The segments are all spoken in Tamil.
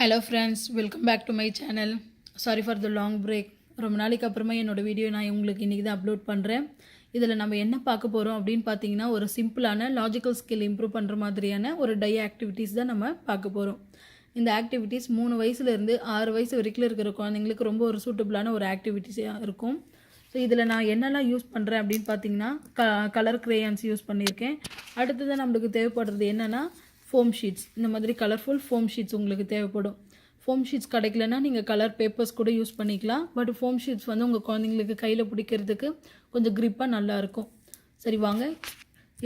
Hello friends welcome back to my channel sorry for the long break ரொம்ப நாளைக்கு அப்புறமா என்னோட வீடியோ நான் உங்களுக்கு இன்றைக்கி தான் அப்லோட் பண்ணுறேன் இதில் நம்ம என்ன பார்க்க போகிறோம் அப்படின்னு பார்த்தீங்கன்னா ஒரு சிம்பிளான லாஜிக்கல் ஸ்கில் இம்ப்ரூவ் பண்ணுற மாதிரியான ஒரு டை ஆக்டிவிட்டீஸ் தான் நம்ம பார்க்க போகிறோம் இந்த ஆக்டிவிட்டீஸ் மூணு வயசுலேருந்து ஆறு வயசு வரைக்கும் இருக்கிற குழந்தைங்களுக்கு ரொம்ப ஒரு சூட்டபிளான ஒரு ஆக்டிவிட்டீஸாக இருக்கும். ஸோ இதில் நான் என்னெல்லாம் யூஸ் பண்ணுறேன் அப்படின்னு பார்த்தீங்கன்னா க கலர் க்ரேயான்ஸ் யூஸ் பண்ணியிருக்கேன். அடுத்தது நம்மளுக்கு தேவைப்படுறது என்னென்னா ஃபோம் ஷீட்ஸ் இந்த மாதிரி கலர்ஃபுல் ஃபோம் ஷீட்ஸ் உங்களுக்கு தேவைப்படும். ஃபோம் ஷீட்ஸ் கிடைக்கலனா நீங்கள் கலர் பேப்பர்ஸ் கூட யூஸ் பண்ணிக்கலாம். பட் ஃபோம் ஷீட்ஸ் வந்து உங்கள் குழந்தைங்களுக்கு கையில் பிடிக்கிறதுக்கு கொஞ்சம் க்ரிப்பாக நல்லாயிருக்கும் சரி வாங்க.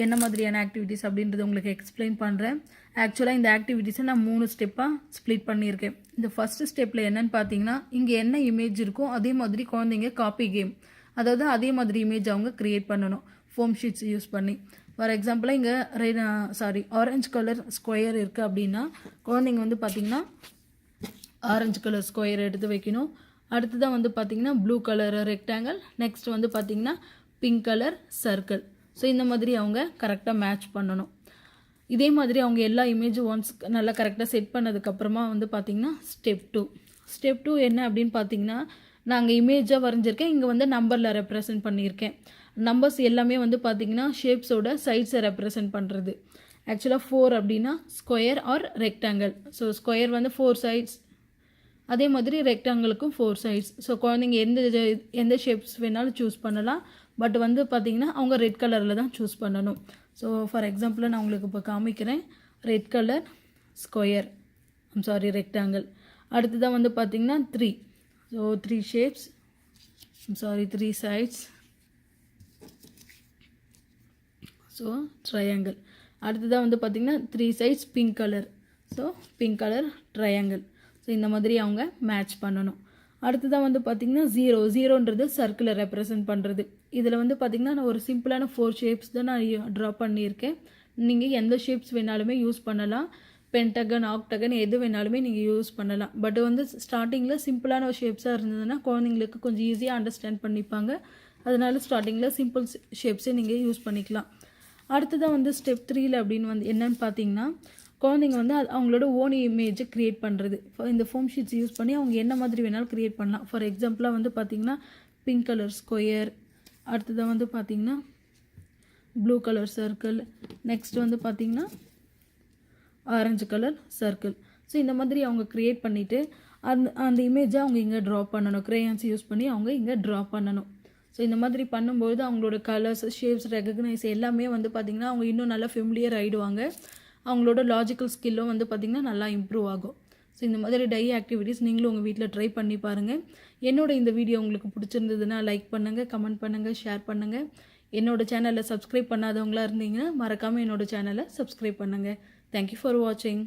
என்ன மாதிரியான ஆக்டிவிட்டீஸ் அப்படின்றத உங்களுக்கு எக்ஸ்பிளைன் பண்ணுறேன் ஆக்சுவலாக இந்த ஆக்டிவிட்டீஸை நான் மூணு ஸ்டெப்பாக ஸ்ப்ளிட் பண்ணியிருக்கேன். இந்த ஃபஸ்ட்டு ஸ்டெப்பில் என்னன்னு பார்த்தீங்கன்னா இங்கே என்ன இமேஜ் இருக்கோ அதே மாதிரி குழந்தைங்க காப்பி கேம் அதாவது அதே மாதிரி இமேஜ் அவங்க க்ரியேட் பண்ணணும். ஃபோம் ஷீட்ஸ் யூஸ் பண்ணி. ஃபார் எக்ஸாம்பிளாக இங்கே ரெ சாரி ஆரஞ்சு கலர் ஸ்கொயர் இருக்குது அப்படின்னா குழந்தைங்க வந்து பார்த்திங்கன்னா ஆரஞ்சு கலர் ஸ்கொயர் எடுத்து வைக்கணும். அடுத்ததான் வந்து பார்த்திங்கன்னா ப்ளூ கலர் ரெக்டாங்கிள் நெக்ஸ்ட் வந்து பார்த்திங்கன்னா பிங்க் கலர் சர்க்கிள் ஸோ இந்த மாதிரி அவங்க கரெக்டாக மேட்ச் பண்ணணும். இதே மாதிரி அவங்க எல்லா இமேஜும் ஒன்ஸ் நல்லா கரெக்டாக செட் பண்ணதுக்கப்புறமா வந்து பார்த்திங்கன்னா ஸ்டெப் டூ ஸ்டெப் டூ என்ன அப்படின்னு பார்த்தீங்கன்னா நாங்கள் இமேஜாக வரைஞ்சிருக்கேன். இங்கே வந்து நம்பரில் ரெப்ரசன்ட் பண்ணியிருக்கேன். நம்பர்ஸ் எல்லாமே வந்து பார்த்திங்கன்னா ஷேப்ஸோட சைட்ஸை ரெப்ரசன்ட் பண்ணுறது ஆக்சுவலாக ஃபோர் அப்படின்னா square or rectangle so square வந்து ஃபோர் சைட்ஸ் அதே மாதிரி ரெக்டாங்கிளுக்கும் ஃபோர் சைட்ஸ் ஸோ குழந்தைங்க எந்த எந்த ஷேப்ஸ் வேணாலும் சூஸ் பண்ணலாம். பட் வந்து பார்த்திங்கன்னா அவங்க ரெட் கலரில் தான் சூஸ் பண்ணணும். ஸோ ஃபார் எக்ஸாம்பிள் நான் உங்களுக்கு இப்போ காமிக்கிறேன். Red colour square I'm sorry rectangle அடுத்ததாக வந்து பார்த்திங்கன்னா three so three shapes I'm sorry three sides so triangle அடுத்ததாக வந்து பார்த்திங்கன்னா three sides pink colour so pink colour triangle so இந்த மாதிரி அவங்க மேட்ச் பண்ணணும். அடுத்ததாக வந்து பார்த்திங்கன்னா ஜீரோ ஜீரோன்றது சர்க்கிளை ரெப்ரசன்ட் பண்ணுறது இதில் வந்து பார்த்திங்கன்னா நான் ஒரு சிம்பிளான ஃபோர் ஷேப்ஸ் தான் நான் ட்ரா பண்ணியிருக்கேன். நீங்கள் எந்த ஷேப்ஸ் வேணாலுமே யூஸ் பண்ணலாம். பென்டகன் ஆக்டகன் எது வேணாலுமே நீங்கள் யூஸ் பண்ணலாம். பட் வந்து ஸ்டார்டிங்கில் சிம்பிளான ஷேப்ஸாக இருந்ததுன்னா குழந்தைங்களுக்கு கொஞ்சம் ஈஸியாக அண்டர்ஸ்டாண்ட் பண்ணிப்பாங்க. அதனால ஸ்டார்டிங்கில் சிம்பிள் ஷேப்ஸே நீங்கள் யூஸ் பண்ணிக்கலாம். அடுத்ததாக வந்து ஸ்டெப் த்ரீல அப்படின்னு வந்து என்னன்னு பார்த்தீங்கன்னா குழந்தைங்க வந்து அது அவங்களோட ஓன் இமேஜை க்ரியேட் பண்ணுறது இந்த ஃபோம் ஷீட்ஸ் யூஸ் பண்ணி அவங்க என்ன மாதிரி வேணாலும் க்ரியேட் பண்ணலாம். ஃபார் எக்ஸாம்பிளாக வந்து பார்த்தீங்கன்னா பிங்க் கலர் ஸ்கொயர் அடுத்ததாக வந்து பார்த்தீங்கன்னா ப்ளூ கலர் சர்க்கிள் நெக்ஸ்ட் வந்து பார்த்தீங்கன்னா ஆரஞ்சு கலர் சர்க்கிள் ஸோ இந்த மாதிரி அவங்க க்ரியேட் பண்ணிவிட்டு அந்த அந்த இமேஜை அவங்க இங்கே ட்ரா பண்ணணும். க்ரேயான்ஸ் யூஸ் பண்ணி அவங்க இங்கே ட்ரா பண்ணணும். ஸோ இந்த மாதிரி பண்ணும்போது அவங்களோட கலர்ஸ் ஷேப்ஸ் ரெகக்னைஸ் எல்லாமே வந்து பார்த்திங்கன்னா அவங்க இன்னும் நல்லா ஃபெமிலியர் ஆகிடுவாங்க அவங்களோட லாஜிக்கல் ஸ்கில்லும் வந்து பார்த்திங்கன்னா நல்லா இம்ப்ரூவ் ஆகும். ஸோ இந்த மாதிரி டை ஆக்டிவிட்டீஸ் நீங்களும் உங்கள் வீட்டில் ட்ரை பண்ணி பாருங்கள் என்னோட இந்த வீடியோ உங்களுக்கு பிடிச்சிருந்ததுன்னா லைக் பண்ணுங்கள் கமெண்ட் பண்ணுங்கள் ஷேர் பண்ணுங்கள் என்னோட சேனலை சப்ஸ்கிரைப் பண்ணாதவங்களா இருந்தீங்கன்னா மறக்காமல் என்னோடய சேனலை சப்ஸ்கிரைப் பண்ணுங்கள் தேங்க்யூ ஃபார் வாட்சிங்